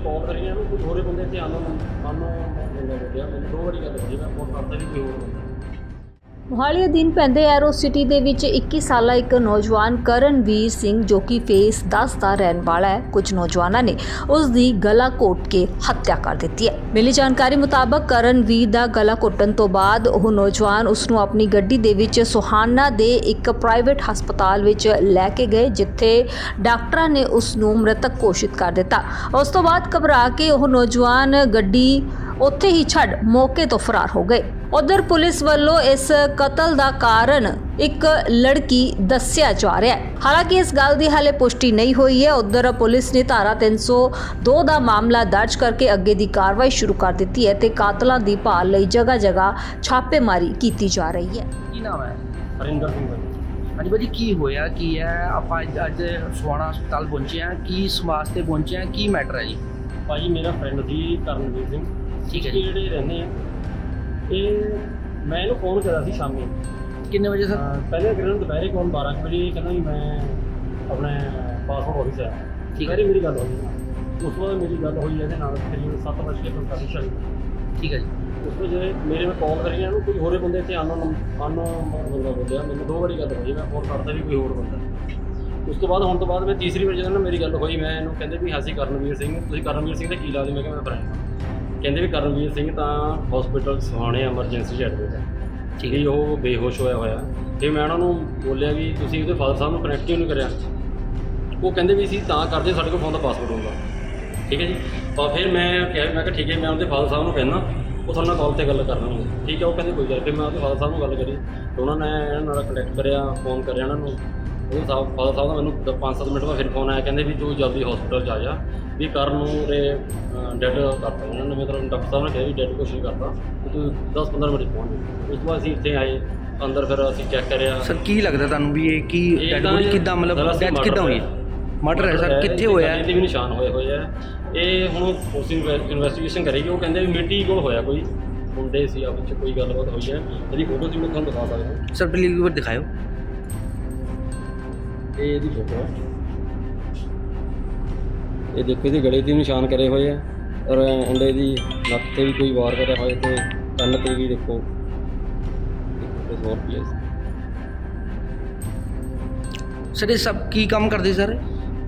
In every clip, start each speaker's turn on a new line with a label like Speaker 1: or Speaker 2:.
Speaker 1: ਕਾਲ ਕਰੀ ਇਹਨੂੰ ਕੋਈ ਹੋਰੇ ਬੰਦੇ ਧਿਆਨ ਆਨੋ ਆਨੋ ਬੰਦਾ ਦੋ ਵਾਰੀ ਗੱਲ ਹੋਈ ਮੈਂ ਫੋਨ ਕਰਦਾ ਵੀ ਕੋਈ ਹੋਰ
Speaker 2: ਮੋਹਾਲੀ ਅਧੀਨ ਪੈਂਦੇ ਐਰੋ ਸਿਟੀ ਦੇ ਵਿੱਚ 21 ਸਾਲਾ ਇੱਕ ਨੌਜਵਾਨ ਕਰਨਵੀਰ ਸਿੰਘ ਜੋ ਕਿ ਫੇਸ 10 ਦਾ ਰਹਿਣ ਵਾਲਾ ਹੈ। ਕੁਝ ਨੌਜਵਾਨਾਂ ਨੇ ਉਸ ਦੀ ਗਲਾ ਘੋਟ ਕੇ ਹੱਤਿਆ ਕਰ ਦਿੱਤੀ ਹੈ। ਮਿਲੀ ਜਾਣਕਾਰੀ ਮੁਤਾਬਕ ਕਰਨਵੀਰ ਦਾ ਗਲਾ ਘੋਟਣ ਤੋਂ ਬਾਅਦ ਉਹ ਨੌਜਵਾਨ ਉਸ ਨੂੰ ਆਪਣੀ ਗੱਡੀ ਦੇ ਵਿੱਚ ਸੁਹਾਨਾ ਦੇ ਇੱਕ ਪ੍ਰਾਈਵੇਟ ਹਸਪਤਾਲ ਵਿੱਚ ਲੈ ਕੇ ਗਏ, ਜਿੱਥੇ ਡਾਕਟਰਾਂ ਨੇ ਉਸ ਨੂੰ ਮ੍ਰਿਤਕ ਘੋਸ਼ਿਤ ਕਰ ਦਿੱਤਾ। ਉਸ ਤੋਂ ਬਾਅਦ ਘਬਰਾ ਕੇ ਉਹ ਨੌਜਵਾਨ ਗੱਡੀ ਉੱਥੇ ਹੀ ਛੱਡ ਮੌਕੇ ਤੋਂ ਫਰਾਰ ਹੋ ਗਏ। ਉਧਰ ਪੁਲਿਸ ਵੱਲੋਂ ਇਸ ਕਤਲ ਦਾ ਕਾਰਨ ਇੱਕ ਲੜਕੀ ਦੱਸਿਆ ਜਾ ਰਿਹਾ ਹੈ। ਹਾਲਾਂਕਿ ਇਸ ਗੱਲ ਦੀ ਹਾਲੇ ਪੁਸ਼ਟੀ ਨਹੀਂ ਹੋਈ ਹੈ। ਉਧਰ ਪੁਲਿਸ ਨੇ ਧਾਰਾ 302 ਦਾ ਮਾਮਲਾ ਦਰਜ ਕਰਕੇ ਅੱਗੇ ਦੀ ਕਾਰਵਾਈ ਸ਼ੁਰੂ ਕਰ ਦਿੱਤੀ ਹੈ ਤੇ ਕਾਤਲਾਂ ਦੀ ਭਾਲ ਲਈ ਜਗ੍ਹਾ ਜਗ੍ਹਾ ਛਾਪੇਮਾਰੀ ਕੀਤੀ ਜਾ ਰਹੀ ਹੈ।
Speaker 3: ਕੀ ਨਾਮ ਹੈ?
Speaker 1: ਹਰਿੰਦਰ ਸਿੰਘ
Speaker 3: ਹਾਂਜੀ ਭਾਜੀ ਕੀ ਹੋਇਆ? ਕੀ ਹੈ? ਆਪਾਂ ਅੱਜ- ਅੱਜ ਸਵਾਣਾ ਹਸਪਤਾਲ ਪਹੁੰਚੇ ਆ ਕੀ ਸਮਾਜ ਤੇ ਪਹੁੰਚੇ ਆ ਕੀ ਮੈਟਰ ਹੈ ਜੀ?
Speaker 1: ਭਾਜੀ ਮੇਰਾ ਫਰੈਂਡ ਸੀ ਕਰਨਵੀਰ ਸਿੰਘ।
Speaker 3: ਠੀਕ ਹੈ
Speaker 1: ਇਹ
Speaker 3: ਜੀ
Speaker 1: ਜਿਹੜੇ ਰਹਿੰਦੇ ਆ ਇਹ ਮੈਂ ਇਹਨੂੰ ਫੋਨ ਕਰਿਆ ਸੀ ਸ਼ਾਮੀ।
Speaker 3: ਕਿੰਨੇ ਵਜੇ ਸਰ?
Speaker 1: ਅਹ ਪਹਿਲੇ ਕਿਰਨ ਦੁਪਹਿਰੇ ਕੋਲ 12 ਕੁ ਵਜੇ ਕਹਿੰਦਾ ਵੀ ਮੈਂ ਆਪਣੇ ਪਾਸਪੋਰਟ ਆਫਿਸ ਆਇਆ
Speaker 3: ਠੀਕ ਹੈ।
Speaker 1: ਦੁਪਹਿਰੇ ਮੇਰੀ ਗੱਲ ਹੋਈ। ਉਸ ਤੋਂ ਬਾਅਦ ਮੇਰੀ ਗੱਲ ਹੋਈ ਇਹਦੇ ਨਾਲ ਤਕਰੀਬਨ 7 ਵਜੇ ਤੋਂ ਕਾਫੀ ਸ਼ਾਇਦ
Speaker 3: ਠੀਕ ਹੈ ਜੀ।
Speaker 1: ਉਸ ਤੋਂ ਜਿਹੜੇ ਮੇਰੇ ਮੈਂ ਕਾਲ ਕਰੀ ਇਹਨੂੰ ਕੋਈ ਹੋਰੇ ਬੰਦੇ ਤੇ ਆਨੋ ਆਨੋ ਬੰਦਾ ਬੋਲਿਆ। ਮੈਨੂੰ ਦੋ ਵਾਰੀ ਗੱਲ ਹੋਈ ਮੈਂ ਫੋਨ ਕਰਦਾ ਵੀ ਕੋਈ ਹੋਰ ਬੰਦਾ। ਉਸ ਤੋਂ ਬਾਅਦ ਹੁਣ ਤੋਂ ਬਾਅਦ ਮੈਂ ਤੀਸਰੀ ਵਾਰ ਜਦੋਂ ਨਾ ਮੇਰੀ ਗੱਲ ਹੋਈ ਮੈਂ ਇਹਨੂੰ ਕਹਿੰਦੇ ਵੀ ਹਾਸੀ ਕਰਨਵੀਰ ਸਿੰਘ ਤੁਸੀਂ ਕਰਨਵੀਰ ਸਿੰਘ ਦਾ ਕੀ ਲੱਗਦੇ ਮੈਂ ਕਿਹਾ ਮੈਂ ਫਰੈਂਡ ਕਹਿੰਦੇ ਵੀ ਕਰਨਵੀਰ ਸਿੰਘ ਤਾਂ ਹਸਪੀਟਲ ਸੁਹਾਣੇ ਐਮਰਜੈਂਸੀ 'ਚ ਐਡਮਿਟ ਹੈ
Speaker 3: ਠੀਕ।
Speaker 1: ਹੈ ਉਹ ਬੇਹੋਸ਼ ਹੋਇਆ ਹੋਇਆ। ਫਿਰ ਮੈਂ ਉਹਨਾਂ ਨੂੰ ਬੋਲਿਆ ਵੀ ਤੁਸੀਂ ਉਹਦੇ ਫਾਦਰ ਸਾਹਿਬ ਨੂੰ ਕਨੈਕਟ ਕਿਉਂ ਨਹੀਂ ਕਰਿਆ? ਉਹ ਕਹਿੰਦੇ ਵੀ ਸੀ ਤਾਂ ਕਰਦੇ ਸਾਡੇ ਕੋਲ ਫੋਨ ਦਾ ਪਾਸਵਰਡ ਹੁੰਦਾ। ਠੀਕ ਹੈ ਜੀ? ਤਾਂ ਫਿਰ ਮੈਂ ਕਿਹਾ ਮੈਂ ਕਿਹਾ ਠੀਕ ਹੈ ਮੈਂ ਉਹਦੇ ਫਾਦਰ ਸਾਹਿਬ ਨੂੰ ਕਹਿੰਦਾ ਉਹ ਤੁਹਾਡੇ ਨਾਲ ਕਾਲ ਤੇ ਗੱਲ ਕਰਨਾ ਠੀਕ ਹੈ ਉਹ ਕਹਿੰਦੇ ਕੋਈ ਗੱਲ। ਫਿਰ ਮੈਂ ਉਹਦੇ ਫਾਦਰ ਸਾਹਿਬ ਨੂੰ ਗੱਲ ਕਰੀ। ਤੇ ਉਹਨਾਂ ਨੇ ਇਹਨਾਂ ਨਾਲ ਕੰਟੈਕਟ ਕਰਿਆ ਫੋਨ ਕਰਿਆ ਉਹਨਾਂ ਨੂੰ। ਉਹਦੇ ਸਾਹਿਬ ਫਾਦਰ ਸਾਹਿਬ ਦਾ ਮੈਨੂੰ 5-7 ਮਿੰਟ ਬਾਅਦ ਫਿਰ ਫੋਨ ਆਇਆ ਕਹਿੰਦੇ ਵੀ ਤੂੰ ਜਲਦੀ ਹਸਪੀਟਲ ਆ ਜਾ। ਵੀ ਕਰਨ ਨੂੰ ਉਰੇ ਡੈਡ ਕਰਤਾ। ਉਹਨਾਂ ਨੇ ਮਤਲਬ ਡਾਕਟਰ ਸਾਹਿਬ ਨੇ ਕਿਹਾ ਵੀ ਡੈਡ ਕੋਸ਼ਿਸ਼ ਕਰਤਾ। ਤੇ ਤੂੰ 10-15 ਮਿੰਟ ਪਹੁੰਚ ਜਾ। ਉਸ ਤੋਂ ਬਾਅਦ ਅਸੀਂ ਇੱਥੇ ਆਏ। ਅੰਦਰ ਫਿਰ ਅਸੀਂ ਚੈੱਕ ਕਰਿਆ।
Speaker 3: ਸਰ ਕੀ ਲੱਗਦਾ ਤੁਹਾਨੂੰ ਵੀ ਇਹ ਕੀ
Speaker 1: ਇਹ
Speaker 3: ਡੈਡ
Speaker 1: ਤਾਂ
Speaker 3: ਬੋਡੀ ਕਿੱਦਾਂ ਮਤਲਬ ਡੈਥ
Speaker 1: murder
Speaker 3: ਕਿੱਦਾਂ ਹੋਈ?
Speaker 1: ਹੈ।
Speaker 3: ਮਰਡਰ ਹੈ ਸਰ ਕਿੱਥੇ ਹੋਇਆ? ਹੈ?
Speaker 1: ਇਹਦੇ ਵੀ ਨਿਸ਼ਾਨ ਹੋਏ ਹੋਏ ਆ। ਇਹ ਹੁਣ ਪੁਲਿਸ ਇਨਵੈਸਟੀਗੇਸ਼ਨ ਕਰੇਗੀ ਉਹ ਕਹਿੰਦੇ ਵੀ ਮਿੱਟੀ ਕੋਲ ਹੋਇਆ ਕੋਈ। ਮੁੰਡੇ ਸੀ ਆਪਸ ਵਿੱਚ ਕੋਈ ਗੱਲਬਾਤ ਹੋਈ ਹੈ ਇਹਦੀ ਫੋਟੋ ਸੀ ਮੈਂ ਤੁਹਾਨੂੰ ਦਿਖਾ ਸਕਦਾ
Speaker 3: ਸਰ ਪਲੀਜ਼ ਇੱਕ ਵਾਰ ਦਿਖਾਓ
Speaker 1: ਇਹ ਇਹਦੀ ਫੋਟੋ ਹੈ ਇਹ ਦੇਖੋ ਇਹਦੇ ਗਲੇ ਤੇ ਨਿਸ਼ਾਨ ਕਰੇ ਹੋਏ ਆ ਔਰ ਅੰਡੇ ਦੀ ਨੱਕ ਤੇ ਵੀ ਕੋਈ ਵਾਰ ਕਰਿਆ ਹੋਇਆ ਤੇ ਕੰਨ ਤੇ ਵੀ ਦੇਖੋ ਹੋਰ
Speaker 3: ਸਰ ਇਹ ਸਭ ਕੀ ਕੰਮ ਕਰਦੇ ਸਰ?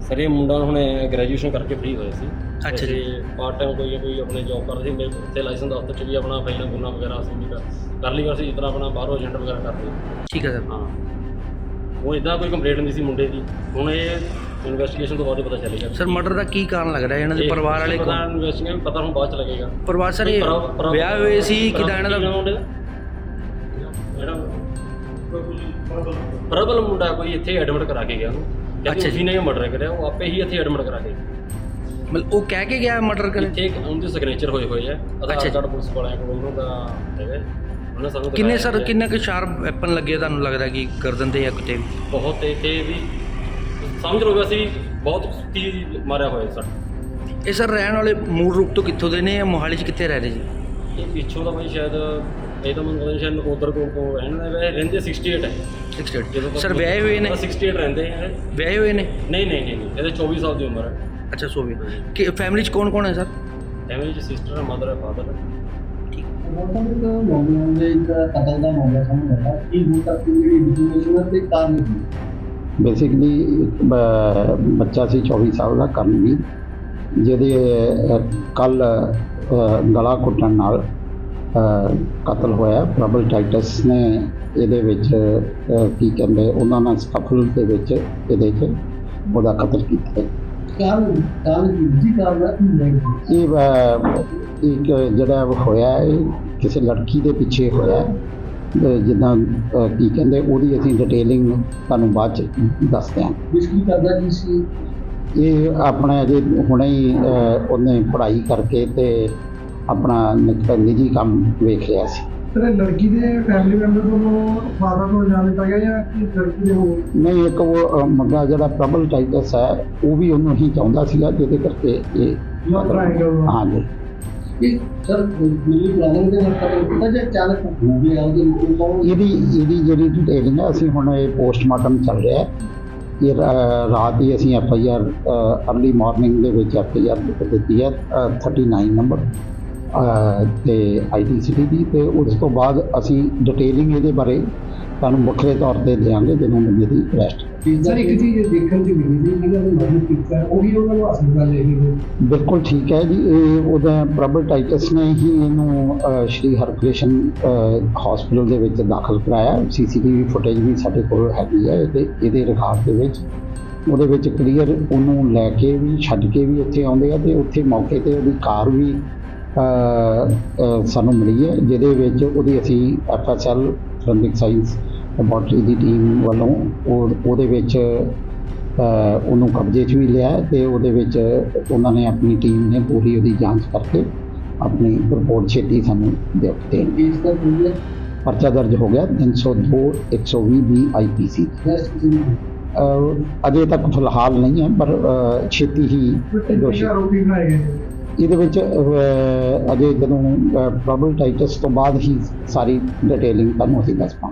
Speaker 1: ਸਰ ਇਹ ਮੁੰਡਾ ਹੁਣ ਗ੍ਰੈਜੂਏਸ਼ਨ ਕਰਕੇ ਫ੍ਰੀ ਹੋਇਆ ਸੀ।
Speaker 3: ਅੱਛਾ ਜੀ।
Speaker 1: ਪਾਰਟ ਟਾਈਮ ਕੋਈ ਕੋਈ ਆਪਣੇ ਜੌਬ ਕਰਦਾ ਸੀ ਮੇਰੇ ਲਾਇਸੈਂਸ ਦਫ਼ਤਰ ਚ ਵੀ ਆਪਣਾ ਫਾਈਲਾਂ ਫੁਲਾਂ ਵਗੈਰਾ ਅਸੀਂ ਵੀ ਕਰ ਕਰ ਲਈ ਸੀ ਜਿਸ ਤਰ੍ਹਾਂ ਆਪਣਾ ਬਾਹਰੋਂ ਏਜੰਟ ਵਗੈਰਾ ਕਰਦੇ।
Speaker 3: ਠੀਕ ਹੈ ਸਰ।
Speaker 1: ਹਾਂ। ਉਹ ਇਦਾਂ ਕੋਈ ਕੰਪਲੇਂਟ ਨਹੀਂ ਸੀ ਮੁੰਡੇ ਦੀ। ਹੁਣ ਇਹ ਇਨਵੈਸਟੀਗੇਸ਼ਨ ਤੋਂ ਬਾਅਦ ਹੀ ਪਤਾ ਚੱਲੇਗਾ।
Speaker 3: ਸਰ ਮਰਡਰ ਦਾ ਕੀ ਕਾਰਨ ਲੱਗ ਰਿਹਾ? ਇਹਨਾਂ ਦੇ ਪਰਿਵਾਰ ਵਾਲੇ
Speaker 1: ਪਤਾ
Speaker 3: ਕੌਣ?
Speaker 1: ਇਨਵੈਸਟੀਗੇਸ਼ਨ ਪਤਾ ਹੁਣ ਬਾਅਦ ਚ ਲੱਗੇਗਾ।
Speaker 3: ਪਰਿਵਾਰ ਸਰ ਇਹ
Speaker 1: ਪਰਾ- ਪਰਾ-
Speaker 3: ਵਿਆਹ ਹੋਏ ਸੀ ਕਿਦਾਂ ਇਹਨਾਂ
Speaker 1: ਕੀ
Speaker 3: ਦਾ?
Speaker 1: ਪ੍ਰਬਲ ਮੁੰਡਾ ਕੋਈ ਇੱਥੇ ਐਡਮਿਟ ਕਰਾ ਕੇ ਗਿਆ ਉਹਨੂੰ।
Speaker 3: ਅੱਛਾ
Speaker 1: ਅੱਛਾ
Speaker 3: ਜੀ।
Speaker 1: ਜੀ ਨੇ ਮਰਡਰ ਕਰਿਆ ਉਹ ਆਪੇ ਹੀ ਇੱਥੇ ਐਡਮਿਟ ਕਰਾ ਕੇ ਗਿਆ।
Speaker 3: ਮਤਲਬ ਉਹ ਕਹਿ ਕੇ ਗਿਆ ਮਰਡਰ ਕਰੇ
Speaker 1: ਇੱਥੇ ਇੱਕ ਉਹਦੇ ਸਿਗਨੇਚਰ ਹੋਏ ਹੋਏ ਆ।
Speaker 3: ਅੱਛਾ
Speaker 1: ਆਧਾਰ
Speaker 3: ਜੀ।
Speaker 1: ਕਾਰਡ ਪੁਲਿਸ ਵਾਲਿਆਂ ਕੋਲ ਉਹਨਾਂ ਦਾ ਹੈਗਾ। ਉਹਨਾਂ ਸਾਨੂੰ
Speaker 3: ਕਿੰਨੇ
Speaker 1: ਦਿਖਾਇਆ
Speaker 3: ਸਰ
Speaker 1: ਹੈ।
Speaker 3: ਕਿੰਨੇ ਕੁ ਸ਼ਾਰਪ ਵੈਪਨ ਲੱਗੇ ਤੁਹਾਨੂੰ ਲੱਗਦਾ ਕਿ ਗਰਦਨ ਤੇ ਜਾਂ ਕਿਤੇ ਵੀ?
Speaker 1: ਬਹੁਤ ਇੱਥੇ ਵੀ ਸਮਝ ਲਓ ਵੀ ਅਸੀਂ ਬਹੁਤ ਤੀਰ ਮਾਰਿਆ ਹੋਇਆ ਸਰ
Speaker 3: ਇਹ ਸਰ ਰਹਿਣ ਵਾਲੇ ਮੂਲ ਰੂਪ ਤੋਂ ਕਿੱਥੋਂ ਦੇ ਨੇ ਮੋਹਾਲੀ 'ਚ ਕਿੱਥੇ ਰਹਿ ਰਹੇ ਜੀ?
Speaker 1: ਇਹ ਪਿੱਛੋਂ ਦਾ ਬਈ ਸ਼ਾਇਦ ਇਹ ਤਾਂ ਮੈਨੂੰ ਪਤਾ ਨਹੀਂ ਸ਼ਾਇਦ ਨਕੋਦਰ ਕੋਲ ਤੋਂ ਰਹਿੰਦੇ ਵੈਸੇ ਰਹਿੰਦੇ 68 ਹੈ
Speaker 3: 68 ਸਰ ਵਿਆਹੇ ਹੋਏ ਨੇ?
Speaker 1: 68 ਰਹਿੰਦੇ ਹੈ
Speaker 3: ਵਿਆਹੇ ਹੋਏ ਨੇ?
Speaker 1: ਨਹੀਂ ਨਹੀਂ ਨਹੀਂ ਇਹਦੇ 24 ਸਾਲ ਦੀ ਉਮਰ ਹੈ
Speaker 3: ਅੱਛਾ ਸੋ ਵੀ ਕਿ ਫੈਮਿਲੀ 'ਚ ਕੌਣ ਕੌਣ ਹੈ ਸਰ?
Speaker 1: ਫੈਮਿਲੀ ਚ ਸਿਸਟਰ ਹੈ ਮਦਰ ਹੈ ਫਾਦਰ ਹੈ
Speaker 4: ਮੋਟਰ ਮਾਮਲਾ ਦੇ ਇੱਕ ਕਤਲ ਦਾ ਮਾਮਲਾ ਸਾਹਮਣੇ ਆਇਆ। ਕਿ ਹੁਣ ਤੱਕ ਦੀ ਜਿਹੜੀ ਇਨਫੋਰਮੇਸ਼ਨ ਹੈ ਤੇ ਕਾਰਨ ਕੀ
Speaker 5: ਬੇਸਿਕਲੀ ਬੱਚਾ ਸੀ 24 ਸਾਲ ਦਾ ਕਰਨਵੀਰ ਜਿਹਦੇ ਕੱਲ ਗਲਾ ਘੁੱਟਣ ਨਾਲ ਕਤਲ ਹੋਇਆ। ਪ੍ਰਬਲ ਟਾਈਟਸ ਨੇ ਇਹਦੇ ਵਿੱਚ ਕੀ ਕਹਿੰਦੇ ਉਹਨਾਂ ਨਾਲ ਸਫਲ ਦੇ ਵਿੱਚ ਇਹਦੇ 'ਚ ਉਹਦਾ ਕਤਲ ਕੀਤਾ। ਹੈ।
Speaker 4: ਕਾਰਨ ਕਾਰਨ ਜੀ ਕਾਰਨ
Speaker 5: ਇਹ ਇੱਕ ਜਿਹੜਾ ਹੋਇਆ ਕਿਸੇ ਲੜਕੀ ਦੇ ਪਿੱਛੇ ਹੋਇਆ। ਜਿੱਦਾਂ ਕੀ ਕਹਿੰਦੇ ਉਹਦੀ ਅਸੀਂ ਡਿਟੇਲਿੰਗ ਤੁਹਾਨੂੰ ਬਾਅਦ ਚ ਦੱਸਦੇ ਹਾਂ
Speaker 4: ਜਿਸ ਕੀ ਕਰਦਾ ਕੀ ਸੀ?
Speaker 5: ਇਹ ਆਪਣਾ ਅਜੇ ਹੁਣੇ ਹੀ ਉਹਨੇ ਪੜ੍ਹਾਈ ਕਰਕੇ ਤੇ ਆਪਣਾ ਨਿੱਜੀ ਕੰਮ ਵੇਖ ਰਿਹਾ ਸੀ।
Speaker 6: ਤੇਰੇ ਲੜਕੀ ਦੇ ਫੈਮਿਲੀ ਮੈਂਬਰ ਨੂੰ ਫਾਦਰ ਨੂੰ ਜਾਣ ਗਿਆ ਜਾਂ ਕਿ ਲੜਕੀ ਦੇ ਹੋਰ?
Speaker 5: ਨਹੀਂ ਇੱਕ ਉਹ ਮੁੰਡਾ ਜਿਹੜਾ ਪ੍ਰਬਲ ਟਾਈਗਸ ਹੈ ਉਹ ਵੀ ਉਹਨੂੰ ਹੀ ਚਾਹੁੰਦਾ ਸੀਗਾ ਜਿਹਦੇ ਕਰਕੇ ਇਹ। ਹਾਂਜੀ।
Speaker 4: ਸਰ ਮਿਲੀ ਪਲਾਨਿੰਗ ਦੇ ਨਾਲ ਕਤਲ ਕੀਤਾ ਜਾਂ ਅਚਾਨਕ ਹੋ ਗਿਆ ਉਹਦੇ ਵਿੱਚ ਕੌਣ
Speaker 5: ਇਹਦੀ ਇਹਦੀ ਜਿਹੜੀ ਡਿਟੇਲਿੰਗ ਹੈ ਅਸੀਂ ਹੁਣ ਇਹ ਪੋਸਟਮਾਰਟਮ ਚੱਲ ਰਿਹਾ ਹੈ। ਇਹ ਰਾਤ ਹੀ ਅਸੀਂ F I R early morning ਦੇ ਵਿੱਚ ਐਫ ਆਈ ਆਰ ਦਿੱਤੀ ਹੈ ਅ, 39 ਨੰਬਰ ਅ, ਤੇ ਆਈ ਟੀ ਸਿਟੀ ਦੀ ਤੇ ਉਸ ਤੋਂ ਬਾਅਦ ਅਸੀਂ ਡਿਟੇਲਿੰਗ ਇਹਦੇ ਬਾਰੇ ਤੁਹਾਨੂੰ ਵੱਖਰੇ ਤੌਰ ਤੇ ਦਿਆਂਗੇ ਜਦੋਂ ਬੰਦੇ ਦੀ ਅਰੈਸਟ
Speaker 6: ਸਰ ਇੱਕ ਚੀਜ਼ ਦੇਖਣ ਚ ਮਿਲੀ ਸੀ ਜਿਹਨਾਂ ਨੇ ਮਦਦ ਕੀਤਾ ਹੈ, ਉਹ ਵੀ ਉਹਨਾਂ ਨੂੰ ਹਸਪਤਾਲ ਲੈ ਕੇ ਗਏ।
Speaker 5: ਬਿਲਕੁਲ ਠੀਕ ਹੈ ਜੀ ਇਹ ਉਹਦਾ ਪ੍ਰੋਬਲਟਾਈਟਸ ਨੇ ਹੀ ਇਹਨੂੰ ਸ਼੍ਰੀ ਹਰਕ੍ਰਿਸ਼ਨ ਹਸਪੀਟਲ ਦੇ ਵਿੱਚ ਦਾਖਲ ਕਰਾਇਆ। ਸੀਸੀਟੀਵੀ ਫੁਟੇਜ ਵੀ ਸਾਡੇ ਕੋਲ ਹੈਗੀ ਹੈ ਤੇ ਇਹਦੇ ਰਿਕਾਰਡ ਦੇ ਵਿੱਚ। ਉਹਦੇ ਵਿੱਚ ਕਲੀਅਰ ਉਹਨੂੰ ਲੈ ਕੇ ਵੀ ਛੱਡ ਕੇ ਵੀ ਉੱਥੇ ਆਉਂਦੇ ਆ ਤੇ ਉੱਥੇ ਮੌਕੇ ਤੇ ਉਹਦੀ ਕਾਰ ਵੀ ਸਾਨੂੰ ਮਿਲੀ ਹੈ ਜਿਹਦੇ ਵਿੱਚ ਉਹਦੀ ਅਸੀਂ ਐਫਐਸਐਲ ਫੋਰੈਂਸਿਕ ਸਾਇੰਸ ਲੈਬੋਰਟਰੀ ਦੀ ਟੀਮ ਵੱਲੋਂ ਉਹ ਉਹਦੇ ਵਿੱਚ ਉਹਨੂੰ ਕਬਜ਼ੇ 'ਚ ਵੀ ਲਿਆ ਤੇ ਉਹਦੇ ਵਿੱਚ ਉਹਨਾਂ ਨੇ ਆਪਣੀ ਟੀਮ ਨੇ ਪੂਰੀ ਉਹਦੀ ਜਾਂਚ ਕਰਕੇ ਆਪਣੀ ਰਿਪੋਰਟ ਛੇਤੀ ਸਾਨੂੰ ਦੇ ਦਿੱਤੀ।
Speaker 4: ਇਸ ਦਾ ਪੂਰਾ
Speaker 5: ਪਰਚਾ ਦਰਜ ਹੋ ਗਿਆ 302 120 ਬੀ ਆਈਪੀਸੀ
Speaker 4: ਕਿਸੇ
Speaker 5: ਅਜੇ ਤੱਕ ਫਿਲਹਾਲ ਨਹੀਂ ਹੈ ਪਰ ਛੇਤੀ ਹੀ ਦੋਸ਼ੀ
Speaker 6: ਆਰੋਪੀ ਬਣਾਏ ਗਏ?
Speaker 5: ਇਹਦੇ ਵਿੱਚ ਅਜੇ ਜਦੋਂ ਪ੍ਰੋਬਲਟਾਈਟਸ ਤੋਂ ਬਾਅਦ ਹੀ ਸਾਰੀ ਡਿਟੇਲਿੰਗ ਤੁਹਾਨੂੰ ਅਸੀਂ ਦੱਸ ਪਾਵਾਂਗੇ।